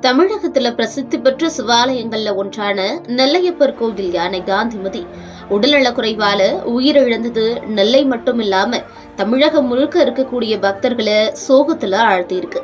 தமிழகத்துல பிரசித்தி பெற்ற சிவாலயங்கள்ல ஒன்றான நெல்லையப்பர் கோயில் யானை காந்திமதி. உடல்நலக்குறைவால உயிரிழந்தது நெல்லை மட்டும் இல்லாம தமிழகம் முழுக்க இருக்கக்கூடிய பக்தர்களை சோகத்துல ஆழ்த்தியிருக்கு.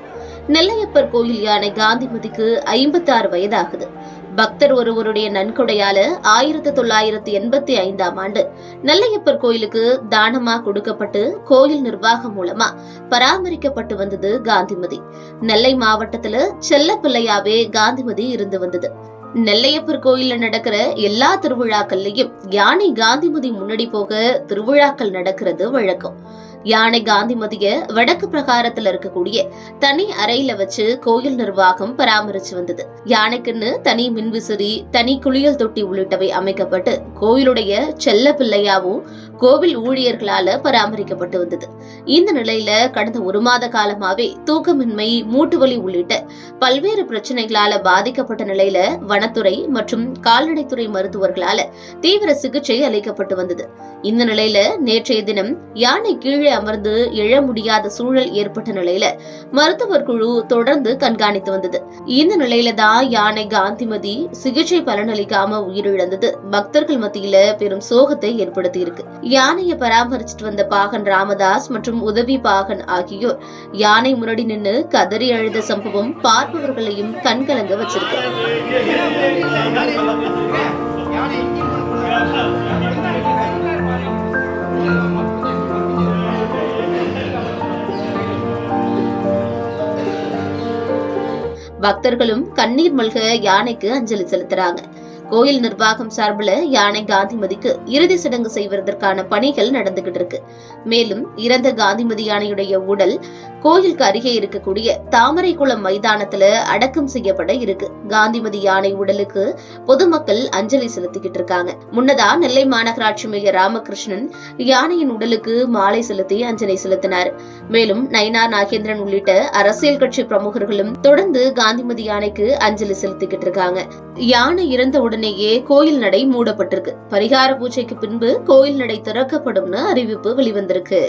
நெல்லையப்பர் கோயில் யானை காந்திமதிக்கு ஐம்பத்தாறு வயதாகுது. பக்தர் ஒருவருடைய நன்கொடையால ஆயிரத்தி தொள்ளாயிரத்தி எண்பத்தி ஐந்தாம் ஆண்டு நெல்லையப்பர் கோயிலுக்கு தானமா கொடுக்கப்பட்டு கோயில் நிர்வாகம் மூலமா பராமரிக்கப்பட்டு வந்தது காந்திமதி. நெல்லை மாவட்டத்துல செல்ல பிள்ளையாவே காந்திமதி இருந்து வந்தது. நெல்லையப்பர் கோயில்ல நடக்கிற எல்லா திருவிழாக்கள்லயும் யானை காந்திமதி முன்னாடி போக திருவிழாக்கள் நடக்கிறது வழக்கம். யானை காந்திமதிய வடக்கு பிரகாரத்துல இருக்கக்கூடிய தனி அறையில வச்சு கோயில் நிர்வாகம் பராமரிச்சு வந்தது. யானைக்குன்னு தனி மின்விசிறி தனி குளியல் தொட்டி உள்ளிட்டவை அமைக்கப்பட்டு கோயிலுடைய செல்ல பிள்ளையாவும் கோவில் ஊழியர்களால பராமரிக்கப்பட்டு வந்தது. இந்த நிலையில கடந்த ஒரு மாத காலமாவே தூக்கமின்மை மூட்டுவலி உள்ளிட்ட பல்வேறு பிரச்சனைகளால பாதிக்கப்பட்ட நிலையில வனத்துறை மற்றும் கால்நடைத்துறை மருத்துவர்களால தீவிர சிகிச்சை அளிக்கப்பட்டு வந்தது. இந்த நிலையில நேற்றைய தினம் யானை கீழே அமர்ந்து எழ முடியாத சூழல் ஏற்பட்ட நிலையில மருத்துவர் குழு தொடர்ந்து கண்காணித்து வந்தது. இந்த நிலையில தான் யானை காந்திமதி சிகிச்சை பலனளிக்காம உயிரிழந்தது. பக்தர்கள் மத்தியில பெரும் சோகத்தை ஏற்படுத்தி இருக்கு யானையை பராமரிச்சுட்டு வந்த பாகன் ராமதாஸ் மற்றும் உதவி பாகன் ஆகியோர் யானை முன்னாடி நின்று கதறி அழுத சம்பவம் பார்ப்பவர்களையும் கண்கலங்க வச்சிருக்கு. பக்தர்களும் கண்ணீர் மல்க யானைக்கு அஞ்சலி செலுத்துறாங்க. கோயில் நிர்வாகம் சார்பில் யானை காந்திமதிக்கு இறுதி சடங்கு செய்வதற்கான பணிகள் நடந்துகிட்டு இருக்கு. மேலும் இறந்த காந்திமதி யானையுடைய உடல் கோயிலுக்கு அருகே இருக்கக்கூடிய தாமரைக்குளம் மைதானத்துல அடக்கம் செய்யப்பட இருக்கு. காந்திமதி யானை உடலுக்கு பொதுமக்கள் அஞ்சலி செலுத்திக்கிட்டு இருக்காங்க. முன்னதா நெல்லை மாநகராட்சி மேயர் ராமகிருஷ்ணன் யானையின் உடலுக்கு மாலை செலுத்தி அஞ்சலி செலுத்தினார். மேலும் நயனா நாகேந்திரன் உள்ளிட்ட அரசியல் கட்சி பிரமுகர்களும் தொடர்ந்து காந்திமதி யானைக்கு அஞ்சலி செலுத்திக்கிட்டு இருக்காங்க. யானை இறந்த உடனேயே கோயில் நடை மூடப்பட்டிருக்கு. பரிகார பூஜைக்கு பின்பு கோயில் நடை திறக்கப்படும்னு அறிவிப்பு வெளிவந்திருக்கு.